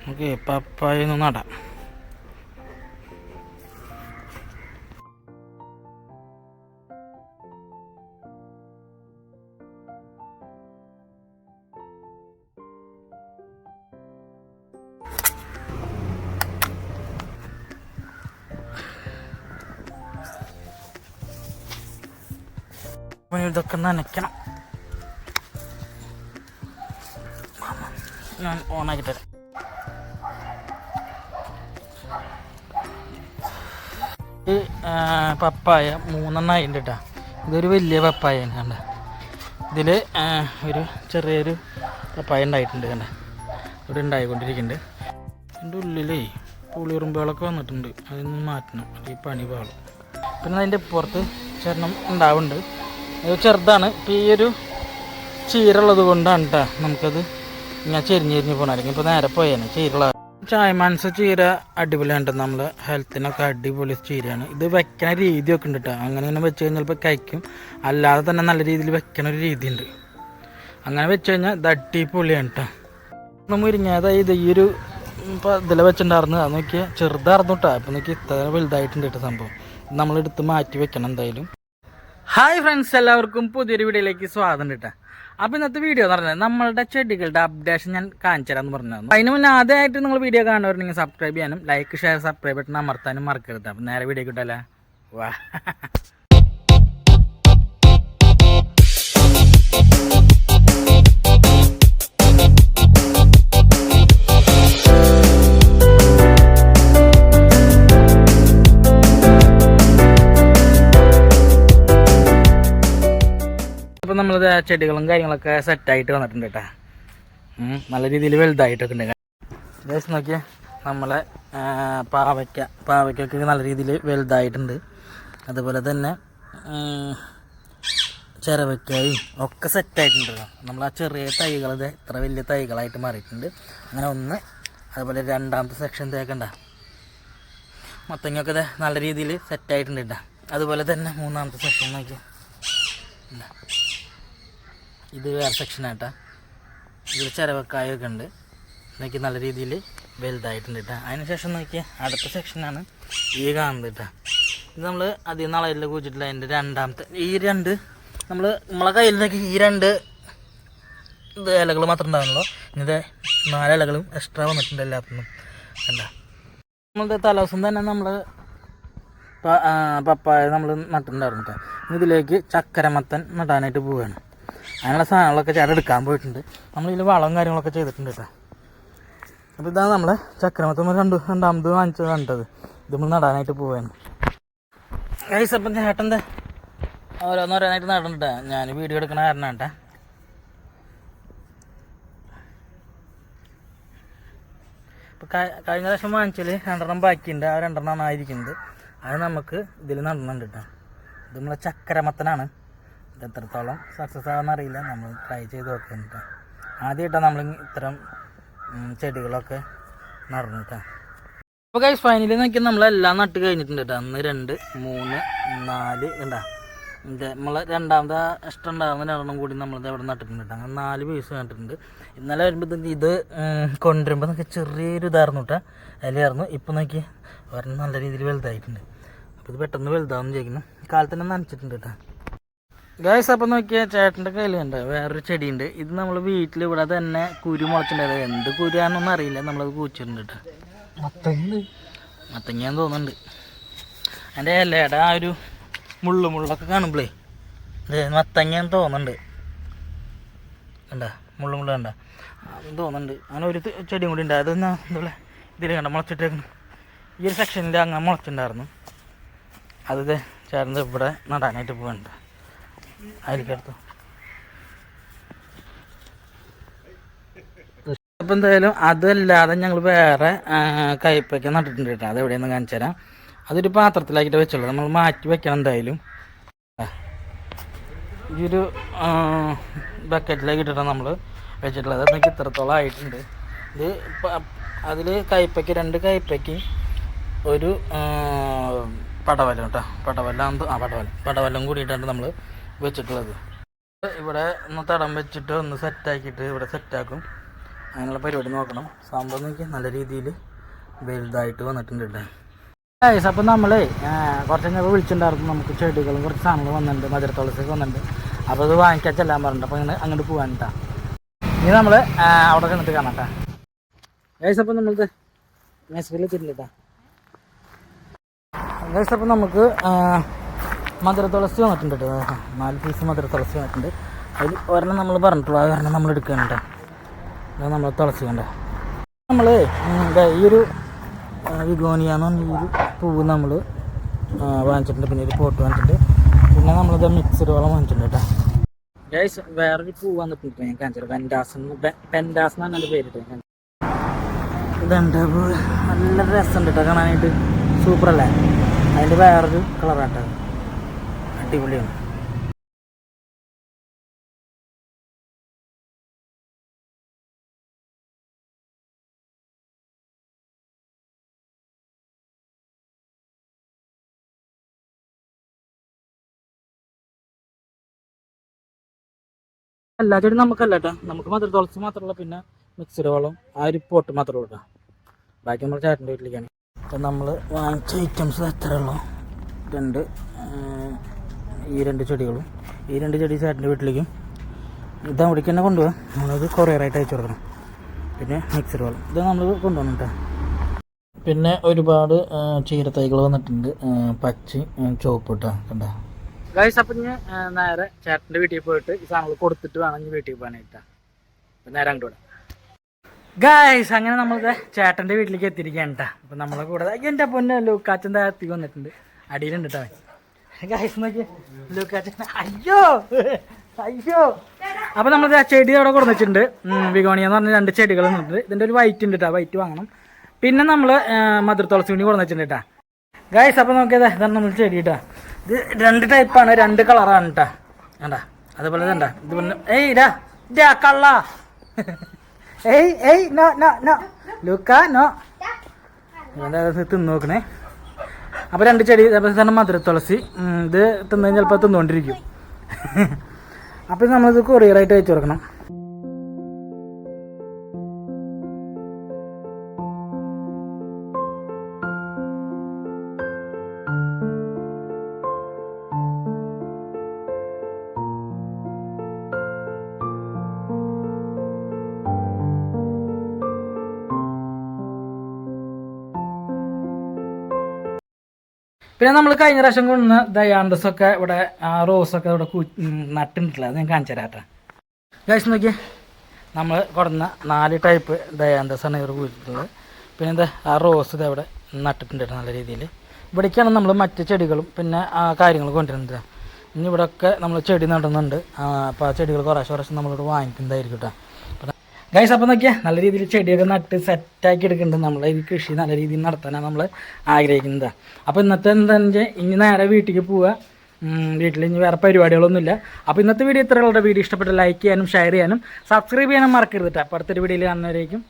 നമുക്ക് പപ്പായ ഒന്ന് നടാം. ഇതൊക്കെ നനയ്ക്കണം. ഞാൻ ഓണാക്കി പപ്പായ മൂന്നെണ്ണം ഉണ്ട് കേട്ടോ ഇതൊരു വലിയ പപ്പായ കണ്ട. ഇതിൽ ഒരു ചെറിയൊരു പപ്പായ ഉണ്ടായിട്ടുണ്ട് കണ്ട. ഇവിടെ ഉണ്ടായിക്കൊണ്ടിരിക്കുന്നുണ്ട്. ഇതിന്റെ ഉള്ളിലേ പുളിയുറുമ്പുകളൊക്കെ വന്നിട്ടുണ്ട്. അതൊന്ന് മാറ്റണം. ഈ പണി പാളും. പിന്നെ അതിന്റെ പുറത്ത് ചരണം ഉണ്ടാവുന്നുണ്ട്. അത് ചെറുതാണ്. ഇപ്പം ഈ ഒരു ചീരുള്ളത് കൊണ്ടാണ് കേട്ടോ നമുക്കത് ഇങ്ങനെ ചെരിഞ്ഞ് ചെരിഞ്ഞ് പോകണം അല്ലെങ്കിൽ ഇപ്പോൾ നേരെ പോയേനെ. ചീരുള്ള ചായമാൻസ ചീര അടിപൊളിയാണ് നമ്മൾ ഹെൽത്തിനൊക്കെ അടിപൊളി ചീരയാണ്. ഇത് വെക്കണ രീതി ഒക്കെ ഉണ്ട് കേട്ടോ അങ്ങനെ ഇങ്ങനെ വെച്ച് കഴിഞ്ഞാൽ ഇപ്പോൾ കഴിക്കും. അല്ലാതെ തന്നെ നല്ല രീതിയിൽ വെക്കണ ഒരു രീതി ഉണ്ട് അങ്ങനെ വെച്ച് കഴിഞ്ഞാൽ ഇത് അടിപൊളിയാണ് കേട്ടോ മുരിങ്ങ ഇത് ഈ ഒരു ഇപ്പോൾ ഇതിൽ വെച്ചിട്ടുണ്ടായിരുന്നു. അത് നോക്കിയാൽ ചെറുതായിരുന്നു കേട്ടോ അപ്പോൾ നോക്കി ഇത്ര വലുതായിട്ടുണ്ട് കേട്ടോ സംഭവം. നമ്മളെടുത്ത് മാറ്റി വെക്കണം എന്തായാലും. ഹായ് ഫ്രണ്ട്സ് എല്ലാവർക്കും പുതിയൊരു വീഡിയോയിലേക്ക് സ്വാഗതം കേട്ടോ അപ്പോൾ ഇന്നത്തെ വീഡിയോ എന്ന് പറഞ്ഞാൽ നമ്മളുടെ ചെടികളുടെ അപ്ഡേഷൻ ഞാൻ കാണിച്ചു തരാമെന്ന് പറഞ്ഞു അതിന് മുന്നേ ആദ്യമായിട്ട് നിങ്ങൾ വീഡിയോ കാണുന്നവരുണ്ടെങ്കിൽ സബ്സ്ക്രൈബ് ചെയ്യാനും ലൈക്ക് ഷെയർ സബ്സ്ക്രൈബ് ബട്ടൺ അമർത്താനും മറക്കരുത്. അപ്പം നേരെ വീഡിയോ കിട്ടല്ലേ? വാ. അപ്പോൾ നമ്മൾ ചെടികളും കാര്യങ്ങളൊക്കെ സെറ്റായിട്ട് വന്നിട്ടുണ്ട് കേട്ടോ നല്ല രീതിയിൽ വലുതായിട്ടൊക്കെ ഉണ്ട് ജസ്റ്റ് നോക്കിയാൽ നമ്മളെ പാവയ്ക്ക. പാവയ്ക്കൊക്കെ നല്ല രീതിയിൽ വലുതായിട്ടുണ്ട്. അതുപോലെ തന്നെ ചിരവയ്ക്കായും ഒക്കെ സെറ്റായിട്ടുണ്ട് കേട്ടോ. നമ്മൾ ആ ചെറിയ തൈകൾ ഇത് ഇത്ര വലിയ തൈകളായിട്ട് മാറിയിട്ടുണ്ട്. അങ്ങനെ ഒന്ന് അതുപോലെ രണ്ടാമത്തെ സെക്ഷൻ തേക്കണ്ട മത്തങ്ങൊക്കെ നല്ല രീതിയിൽ സെറ്റായിട്ടുണ്ട് കേട്ടോ അതുപോലെ തന്നെ മൂന്നാമത്തെ സെക്ഷൻ നോക്കിയാൽ ഇത് വേറെ സെക്ഷനാട്ടാ ഇതിൽ ചിരവക്കായൊക്കെ ഉണ്ട്. നോക്കി നല്ല രീതിയിൽ വലുതായിട്ടുണ്ട് കേട്ടോ അതിന് ശേഷം നോക്കിയാൽ അടുത്ത സെക്ഷനാണ് ഈ കാണുന്നത് കേട്ടോ ഇത് നമ്മൾ അധികം നാളെ കുഴിച്ചിട്ടില്ല. അതിന്റെ രണ്ടാമത്തെ ഈ രണ്ട് നമ്മൾ നമ്മളെ കയ്യിൽ നോക്കി ഈ രണ്ട് ഇത് ഇലകൾ മാത്രം ഉണ്ടാകുന്നുള്ളൂ ഇന്നത്തെ നാല് ഇലകളും എക്സ്ട്രാ വന്നിട്ടുണ്ട് എല്ലാത്തിനും. കണ്ട? നമ്മളുടെ തലേദിവസം തന്നെ നമ്മൾ പപ്പായ നമ്മൾ നട്ടിട്ടുണ്ടായിരുന്നു കേട്ടോ ഇതിലേക്ക് ചക്കരമത്തൻ നടാനായിട്ട് പോവുകയാണ് അതിനുള്ള സാധനങ്ങളൊക്കെ ചേട്ടൻ എടുക്കാൻ പോയിട്ടുണ്ട്. നമ്മളിതിൽ വളവും കാര്യങ്ങളൊക്കെ ചെയ്തിട്ടുണ്ട് കേട്ടോ അപ്പോൾ ഇതാണ് നമ്മൾ ചക്രമത്തമ്മ നമ്മൾ രണ്ട് രണ്ടാമത് വാങ്ങിച്ചത് കണ്ടത്. ഇത് നമ്മൾ നടാനായിട്ട് പോവാണ്. ഗൈസ് അപ്പം ചേട്ടന്റെ ഓരോന്നോരോന്നായിട്ട് നടണ്ട ഞാൻ വീഡിയോ എടുക്കണ കാരണം കേട്ടാ ഇപ്പം കഴിഞ്ഞ പ്രാവശ്യം വാങ്ങിച്ചാൽ രണ്ടെണ്ണം ബാക്കിയുണ്ട്. ആ രണ്ടെണ്ണമാണ് ആയിരിക്കുന്നത്. അത് നമുക്ക് ഇതിൽ നടന്നുണ്ട് കേട്ടോ ഇത് നമ്മളെ ചക്കരമത്തനാണ് ഇത് എത്രത്തോളം സക്സസ് ആവുമെന്ന് അറിയില്ല. നമ്മൾ ട്രൈ ചെയ്ത് നോക്കുന്നുണ്ട് ആദ്യമായിട്ടാണ് നമ്മൾ ഇത്തരം ചെടികളൊക്കെ നടന്നു കേട്ടോ അപ്പോൾ കൈസ് ഫൈനലി നോക്കിയാൽ നമ്മളെല്ലാം നട്ട് കഴിഞ്ഞിട്ടുണ്ട് കേട്ടോ ഒന്ന് രണ്ട് മൂന്ന് നാല് ഉണ്ടാ ഇത് നമ്മൾ രണ്ടാമത്തെ ഇഷ്ടം ഉണ്ടാകുന്ന രണ്ടെണ്ണം കൂടി നമ്മളിത് ഇവിടെ നട്ടിട്ടുണ്ട് അങ്ങനെ നാല് പീസ് നട്ടിട്ടുണ്ട്. ഇന്നലെ വരുമ്പോൾ ഇത് കൊണ്ടുവരുമ്പോൾ നമുക്ക് ചെറിയൊരു ഇതായിരുന്നു കേട്ടോ അതിലായിരുന്നു. ഇപ്പം നോക്കി ഒരെണ്ണം നല്ല രീതിയിൽ വലുതായിട്ടുണ്ട്. അപ്പോൾ ഇത് പെട്ടെന്ന് വലുതാവുമെന്ന് ചോദിക്കുന്നു കാലത്തന്നെ നനച്ചിട്ടുണ്ട് കേട്ടോ ഗായ്സ് അപ്പം നോക്കിയാൽ ചേട്ടന്റെ കയ്യിൽ ഉണ്ട് വേറൊരു ചെടിയുണ്ട്. ഇത് നമ്മൾ വീട്ടിൽ ഇവിടെ തന്നെ കുരു മുളച്ചിട്ടുണ്ടായത്. എന്ത് കുരുവാണെന്നൊന്നും അറിയില്ല. നമ്മളത് കൂച്ചിട്ടുണ്ട് കേട്ടോ. മത്തങ്ങയാന്ന് തോന്നുന്നുണ്ട്. എന്റെ ഇലയുടെ ആ ഒരു മുള്ളു മുള്ളൊക്കെ കാണുമ്പോഴേ ഇത് മത്തങ്ങയാന്ന് തോന്നുന്നുണ്ട്. കണ്ട? മുള്ളു മുള്ള കണ്ട? അത് തോന്നുന്നുണ്ട്. അങ്ങനെ ഒരു ചെടിയും കൂടി ഉണ്ട്. അതെന്നാ എന്താ ഇതിൽ കണ്ട? മുളച്ചിട്ടേക്കണം. ഈ ഒരു സെക്ഷനിൽ അങ്ങനെ മുളച്ചിട്ടുണ്ടായിരുന്നു. അത് ചേർന്ന് ചേട്ടന്റെ ഇവിടെ നടാനായിട്ട് പോകുന്നുണ്ട് അതിലേക്കെടുത്തു അപ്പം എന്തായാലും അതല്ലാതെ ഞങ്ങൾ വേറെ ആ, കയ്പയ്ക്ക നട്ടിട്ടുണ്ട് കേട്ടോ. അതെവിടെയെന്ന് കാണിച്ചു തരാം. അതൊരു പാത്രത്തിലാക്കിയിട്ട് വെച്ചുള്ളൂ നമ്മൾ മാറ്റി വെക്കണം എന്തായാലും. ഈ ഒരു നമ്മൾ വെച്ചിട്ടുള്ളത്. അതൊക്കെ ഇത്രത്തോളം ആയിട്ടുണ്ട്. ഇത് അതിൽ കയ്പയ്ക്ക് രണ്ട് കയ്പയ്ക്ക് ഒരു പടവലം കേട്ടോ. പടവലം ആ പടവലം. പടവലം കൂടിയിട്ടാണ് നമ്മൾ വെച്ചിട്ടുള്ളത്. ഇവിടെ ഒന്ന് തടം വെച്ചിട്ട് ഒന്ന് സെറ്റാക്കിയിട്ട് ഇവിടെ സെറ്റാക്കും അങ്ങനെയുള്ള പരിപാടി നോക്കണം. സംഭവം നോക്കി നല്ല രീതിയിൽ വലുതായിട്ട് വന്നിട്ടുണ്ട് കേട്ടോ ഗൈസ് അപ്പം നമ്മൾ കുറച്ച് കഴിഞ്ഞപ്പോൾ വിളിച്ചിട്ടുണ്ടായിരുന്നു. നമുക്ക് ചെടികളും കുറച്ച് സാധനങ്ങൾ വന്നിട്ടുണ്ട്. മധുര തുളസിയൊക്കെ വന്നിട്ടുണ്ട്. അപ്പോൾ അത് വാങ്ങിക്കാൻ ചെല്ലാൻ പറഞ്ഞിട്ട് അപ്പോൾ ഇങ്ങനെ അങ്ങോട്ട് പോകാൻ കേട്ടോ ഇനി നമ്മൾ അവിടെ കണ്ടിട്ട് കാണാം കേട്ടോ ഗൈസ് അപ്പം നമ്മൾക്ക് മെസ്സിൽ എത്തിയിട്ടില്ല കേട്ടോ ഗൈസ് അപ്പം നമുക്ക് മധുര തുളസി വന്നിട്ടുണ്ട് കേട്ടോ. നാല് പീസ് മധുര തുളസി വന്നിട്ടുണ്ട്. അതിൽ ഒരെണ്ണം നമ്മൾ പറഞ്ഞിട്ടുള്ളൂ. ഒരെണ്ണം നമ്മൾ എടുക്കുന്നുണ്ട് അത് നമ്മൾ തുളസി കണ്ട? നമ്മൾ ഈ ഒരു വിഗോനിയ എന്ന് പറഞ്ഞ ഈ ഒരു പൂവ് നമ്മൾ വാങ്ങിച്ചിട്ടുണ്ട്. പിന്നെ ഒരു പോട്ട് വാങ്ങിച്ചിട്ടുണ്ട്. പിന്നെ നമ്മളിത് മിക്സഡ് വളം വാങ്ങിച്ചിട്ടുണ്ട് കേട്ടോ. ഗൈസ് വേറൊരു പൂ വന്നിട്ടുണ്ട് ഞാൻ കാണിച്ചത് പെൻഡാസ് പെൻഡാസ് എന്നാണ് എന്റെ പേരിട്ട് ഞാൻ ഇതുണ്ട് നല്ല രസമുണ്ട് കേട്ടോ കാണാനായിട്ട്. സൂപ്പറല്ലേ അതിന്റെ വേറൊരു കളറാട്ടോ അടിപൊളിയാണ്. എല്ലാ ചെടി നമുക്കല്ല കേട്ടോ നമുക്ക് മാത്രം തുളസി മാത്രമല്ല പിന്നെ മിക്സഡ് വളം ആ ഒരു പോട്ട് മാത്രമേ ഉള്ളൂ കേട്ടോ ബാക്കി നമ്മൾ ചേട്ടന്റെ വീട്ടിലേക്കാണ്. അപ്പം നമ്മൾ വാങ്ങിച്ച ഐറ്റംസ് എത്ര ഉള്ളു. രണ്ട് ഈ രണ്ട് ചെടികളും ഈ രണ്ട് ചെടി ചേട്ടന്റെ വീട്ടിലേക്കും ഇത് അവിടേക്ക് തന്നെ കൊണ്ടുപോകാം നമ്മളത് കൊറിയറായിട്ട് അയച്ചു കൊടുക്കണം. പിന്നെ മിക്സഡ് വളം ഇത് നമ്മൾ കൊണ്ടുപോകണം കേട്ടോ പിന്നെ ഒരുപാട് ചീരത്തൈകൾ വന്നിട്ടുണ്ട്. പച്ച ചുവപ്പ് കേട്ടോ കണ്ടോ? ഗൈസ് അപ്പം ഞാൻ നേരെ ചേട്ടന്റെ വീട്ടിൽ പോയിട്ട് ഈ സാധനങ്ങൾ കൊടുത്തിട്ട് വേണം ഇനി വീട്ടിൽ പോകാനായിട്ടാ. അപ്പം നേരെ അങ്ങോട്ട് വിടാം. ഗൈസ് അങ്ങനെ നമ്മൾ ചേട്ടന്റെ വീട്ടിലേക്ക് എത്തിയിരിക്കുകയാണ് കേട്ടോ അപ്പം നമ്മളെ കൂടെ എന്റെ പൊന്നെ കാച്ചൻ താഴ്ത്തി വന്നിട്ടുണ്ട്. അടിയിലുണ്ട് കേട്ടോ ഗൈസ് നോക്കി ലൂക്കാച്ചൻ അയ്യോ! അയ്യോ! അപ്പോൾ നമ്മൾ ചെടി അവിടെ കൊടുത്തിട്ടുണ്ട് വിഗോണിയ എന്ന് പറഞ്ഞ രണ്ട് ചെടികൾ ഉണ്ട് ഇതിന്റെ ഒരു വൈറ്റ് ഉണ്ട് കേട്ടോ വൈറ്റ് വാങ്ങണം. പിന്നെ നമ്മൾ മധുര തുളസി കൂടി കൊടുത്തിട്ടുണ്ട് കേട്ടോ ഗൈസ് അപ്പൊ നോക്കിയതാ. ഇതാണ് നമ്മൾ ചെടി കേട്ടോ ഇത് രണ്ട് ടൈപ്പാണ് രണ്ട് കളറാണ് കേട്ടോ കണ്ടാ? അതുപോലെ തന്നെ ഇത് പിന്നെ ഏയ് ഇടാ ഇതാ കള്ള. ഏയ് ഏയ് നോ നോ നോ. ലുക്ക നോ. എന്താ തിന്ന് നോക്കണേ. അപ്പോൾ രണ്ട് ചെടി തന്നെ മധുര തുളസി. ഇത് തിന്നു ചിലപ്പോൾ തിന്നുകൊണ്ടിരിക്കും അപ്പോൾ നമ്മളിത് കൊറിയറായിട്ട് അയച്ചു കൊടുക്കണം. പിന്നെ നമ്മൾ കഴിഞ്ഞ പ്രാവശ്യം കൊണ്ടുവന്ന ദയാണ്ടസ് ഒക്കെ ഇവിടെ റോസൊക്കെ ഇവിടെ നട്ടിട്ടില്ല അത് ഞാൻ കാണിച്ചു തരാം കേട്ടോ. ഗൈസ് നോക്കിയേ. നമ്മൾ കൊടുന്ന നാല് ടൈപ്പ് ദയാന്തസ് ആണ് ഇവർ കുഴിച്ചിട്ടുള്ളത് പിന്നെ എന്താ ആ റോസ് ഇത് അവിടെ നട്ടിട്ടുണ്ട് നല്ല രീതിയിൽ ഇവിടേക്കാണ് നമ്മൾ മറ്റ് ചെടികളും പിന്നെ ആ കാര്യങ്ങൾ കൊണ്ടുവരുന്നത് ഇനി ഇവിടെയൊക്കെ നമ്മൾ ചെടി നടുന്നുണ്ട്. അപ്പോൾ ആ ചെടികൾ കുറേശ്ശെ കുറേശ്ശെ നമ്മളിവിടെ വാങ്ങിക്കുന്നതായിരിക്കും കേട്ടോ. ഗൈസ് അപ്പോൾ നോക്കിയാൽ നല്ല രീതിയിൽ ചെടിയൊക്കെ നട്ട് സെറ്റാക്കി എടുക്കുന്നുണ്ട്. നമ്മൾ ഈ കൃഷി നല്ല രീതിയിൽ നടത്താനാണ് നമ്മൾ ആഗ്രഹിക്കുന്നത്. അപ്പോൾ ഇന്നത്തെ എന്താണെന്ന് ഇനി നേരെ വീട്ടിലേക്ക് പോവുക. വീട്ടിൽ ഇനി വേറെ പരിപാടികളൊന്നുമില്ല. അപ്പോൾ ഇന്നത്തെ വീഡിയോ ഇത്രയുള്ള വീഡിയോ ഇഷ്ടപ്പെട്ട ലൈക്ക് ചെയ്യാനും ഷെയർ ചെയ്യാനും സബ്സ്ക്രൈബ് ചെയ്യാനും മറക്കരുത് കേട്ടോ അടുത്തൊരു വീഡിയോയിൽ കാണുന്നവരേക്കും